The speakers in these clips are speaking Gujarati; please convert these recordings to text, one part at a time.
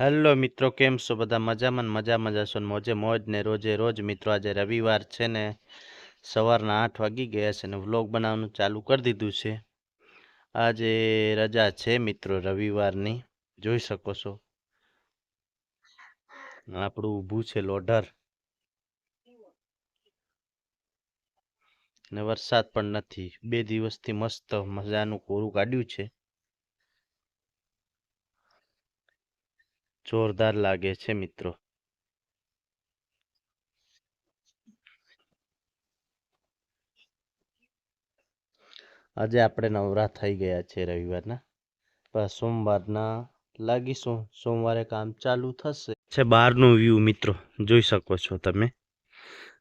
હેલો મિત્રો, કેમ છો બધા? મજામાં મજા મજા છો મોજે મોજ ને રોજે રોજ મિત્રો, આજે રવિવાર છે ને સવારના આઠ વાગી ગયા છે ને વ્લોગ બનાવવાનું ચાલુ કરી દીધું છે. આજે રજા છે મિત્રો રવિવારની, જોઈ શકો છો. આપણું ઊભું છે લોઢર. ને વરસાદ પણ નથી. બે દિવસથી મસ્ત મજાનું કોરું કાઢ્યું છે. જોરદાર લાગે છે, મિત્રો. આજે આપણે નવરા થઈ ગયા છે રવિવારના. પણ સોમવારના લાગીશું. સોમવારે કામ ચાલુ થશે. છે બહારનું વ્યૂ મિત્રો. જોઈ શકો છો તમે.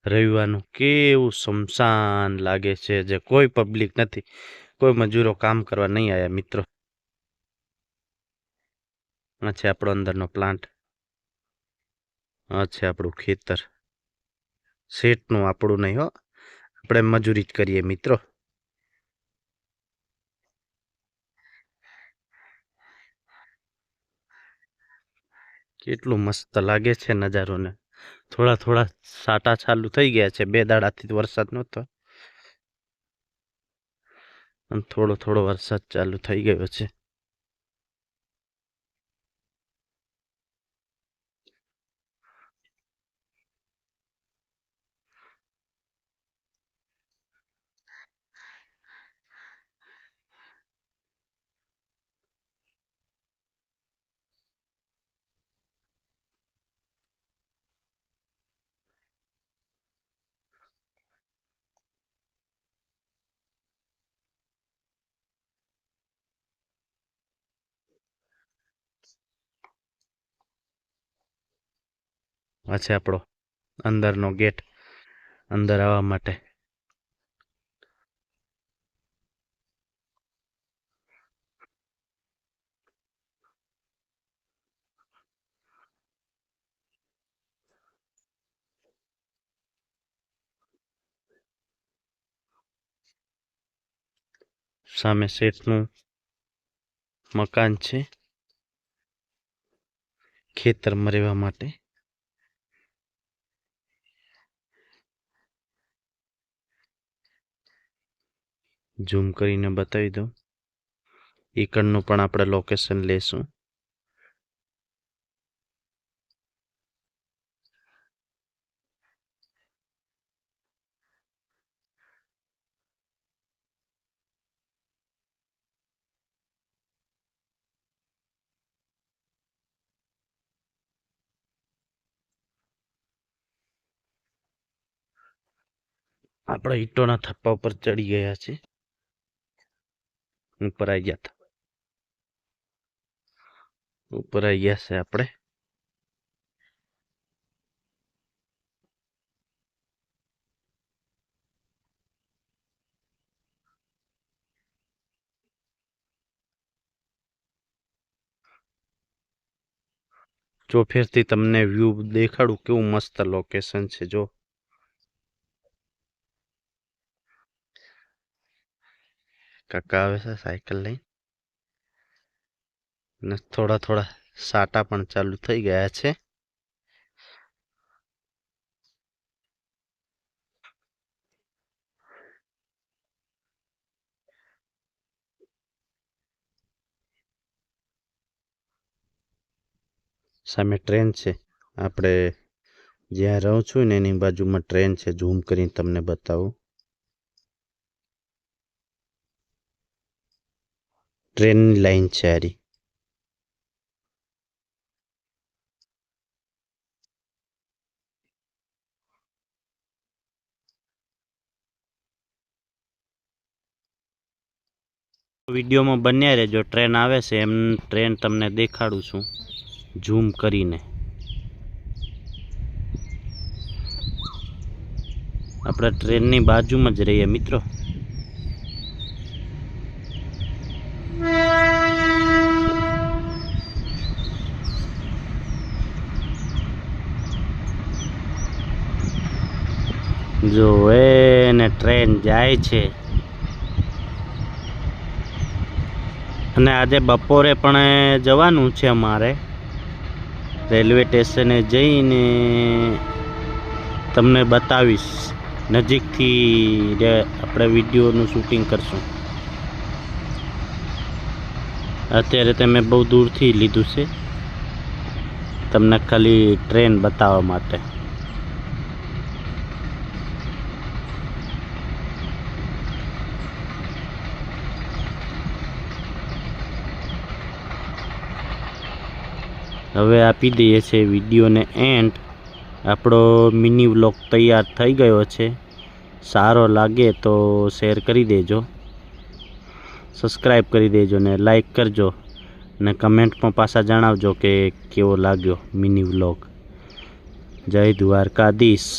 રવિવારનું કેવું સમસાન લાગે છે, જે કોઈ પબ્લિક નથી. કોઈ મજૂરો કામ કરવા નહીં આવ્યા મિત્રો. આ છે આપણો અંદરનો પ્લાન્ટ આ છે આપણું ખેતર. શેઠનું આપણું નહીં હો. આપણે મજૂરી જ કરીએ મિત્રો. કેટલું મસ્ત લાગે છે નજારોને. થોડા થોડા સાટા ચાલુ થઈ ગયા છે. બે દાડાથી વરસાદ નહોતો. થોડો થોડો વરસાદ ચાલુ થઈ ગયો છે. આ છે આપણો અંદરનો ગેટ, અંદર આવવા માટે. સામે શેઠનું મકાન છે ખેતરમાં રહેવા માટે. ઝૂમ કરીને બતાવી દઉં. એકડનું પણ આપણે લોકેશન લેશું. આપણે ઈંટોના થપ્પા ઉપર ચડી ગયા છે ઉપર આવી ગયા ઉપર આવી ગયા છે આપણે જો ફેરથી તમને વ્યૂ દેખાડું કેવું મસ્ત લોકેશન છે જો કાકા આવે છે સાયકલ લઈ ને થોડા થોડા સાટા પણ ચાલુ થઈ ગયા છે સામે ટ્રેન છે આપણે જ્યાં રહું છું ને એની બાજુમાં ટ્રેન છે ઝૂમ કરીને તમને બતાવું ટ્રેનની લાઈન છે આરી. વિડીયોમાં બન્યા રહેજો, ટ્રેન આવે છે, એમ ટ્રેન તમને દેખાડું છું. ઝૂમ કરીને. આપણે ટ્રેનની બાજુમાં જ રહીએ મિત્રો. જો ને ટ્રેન જાય છે. અને આજે બપોરે પણ જવાનું છે અમારે. રેલવે સ્ટેશને જઈને તમને બતાવીશ. નજીકથી જે આપણે વિડીયોનું શૂટિંગ કરશું. અત્યારે તમે બહુ દૂરથી લીધું છે. તમને ખાલી ટ્રેન બતાવવા માટે. હવે આપી દઈએ છીએ વિડીયોને એન્ડ આપણો મિની વ્લોગ તૈયાર થઈ ગયો છે. સારો લાગે તો શેર કરી દેજો. સબસ્ક્રાઈબ કરી દેજો ને લાઈક કરજો. ને કમેન્ટમાં પાછા જણાવજો કે કેવો લાગ્યો મિની વ્લોગ જય દ્વારકાધીશ.